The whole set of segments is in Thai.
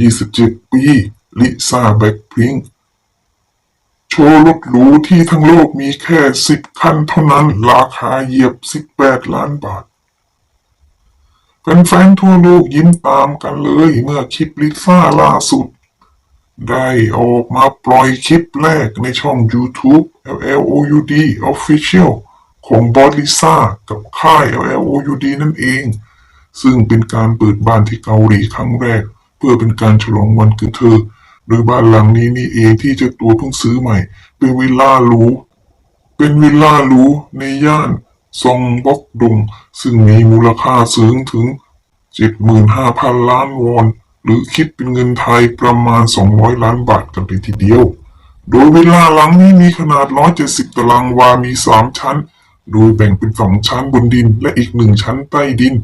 27ปี ลิซ่าแบ็คพิงค์โชว์รถหรูที่ทั้งโลกมีแค่10คันเท่านั้น ราคาเหยียบ18ล้านบาทแฟนๆทั่วโลกยิ้มตามกันเลยเมื่อคลิปลิซ่าล่าสุด ได้ออกมาปล่อยคลิปแรกในช่อง YouTube LLOUD Official ของบอสลิซ่ากับค่าย LLOUD นั่นเอง ซึ่งเป็นการเปิดบ้านที่เกาหลีครั้งแรก เพื่อเป็นการฉลองวันเกิดเธอโดยบ้านหลังนี้นี่เองที่เจ้าตัวเพิ่งซื้อใหม่ เป็นวิลล่าหรูเป็นวิลล่าหรูในย่านซองบ็อกดง ซึ่งมีมูลค่าสูงถึง 75,000 ล้านวอน หรือคิดเป็นเงินไทยประมาณ 200 ล้านบาทกันเลยทีเดียว โดยวิลล่าหลังนี้มีขนาด 170 ตารางวา มี 3 ชั้น โดยแบ่งเป็น2ชั้นบนดินและอีก1ชั้นใต้ดิน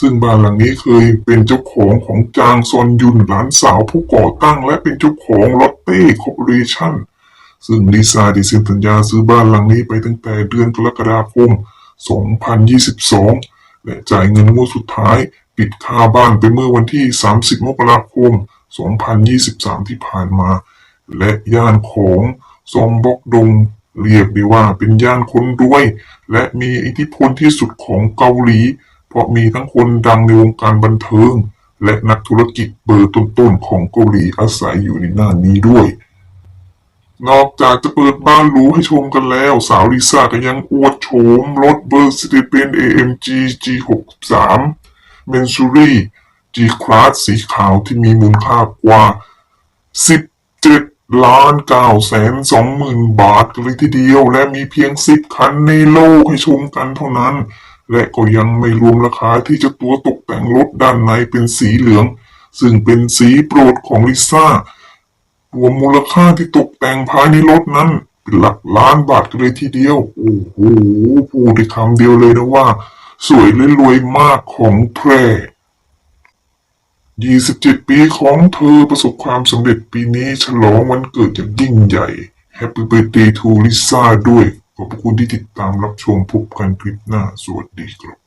ซึ่งบ้านหลังนี้เคยเป็นเจ้าของของจางซอนยุนหลานสาวผู้ก่อตั้ง และเป็นเจ้าของลอตเต้คอร์ปอเรชั่นซึ่งลิซ่าได้เซ็นสัญญาซื้อบ้านหลังนี้ไปตั้งแต่เดือนกรกฎาคม 2022 และจ่ายเงินงวดสุดท้าย ปิดค่าบ้านไปเมื่อวันที่ 30 มกราคม 2023 ที่ผ่านมา และย่านของซองบกดงเรียกได้ว่าเป็นย่านคนรวย และมีอิทธิพลที่สุดของเกาหลี เพราะมีทั้งคนดังในวงการบันเทิง และนักธุรกิจเบอร์ต้นๆของเกาหลีอาศัยอยู่ในหน้านี้ด้วย นอกจากจะเปิดบ้านหรูให้ชมกันแล้ว สาวลิซ่าก็ยังอวดโฉมรถเบอร์ซิเป็น AMG G63 เมนซูรี่ G Class สีขาวที่มีมูลค่ากว่า 17ล้าน9แสน2หมื่นบาทกันเลยทีเดียว และมีเพียง10คันในโลกให้ชมกันเท่านั้น และก็ยังไม่รวมราคาที่เจะตัวตกแต่งรถด้านในเป็นสีเหลือง ซึ่งเป็นสีโปรดของลิซ่ารวมมูลค่าที่ตกแต่งภายในรถนั้นเป็นหลักล้านบาทกันเลยทีเดียว โอ้โหพูดได้คำเดียวเลยนะว่า สวยและรวยมากของแพร่27 ปีของเธอประสบความสำเร็จปีนี้ฉลองวันเกิดอย่างยิ่งใหญ่ Happy Birthday to Lisa ด้วย ขอบคุณที่ติดตามรับชมพบกันคลิปหน้า สวัสดีครับ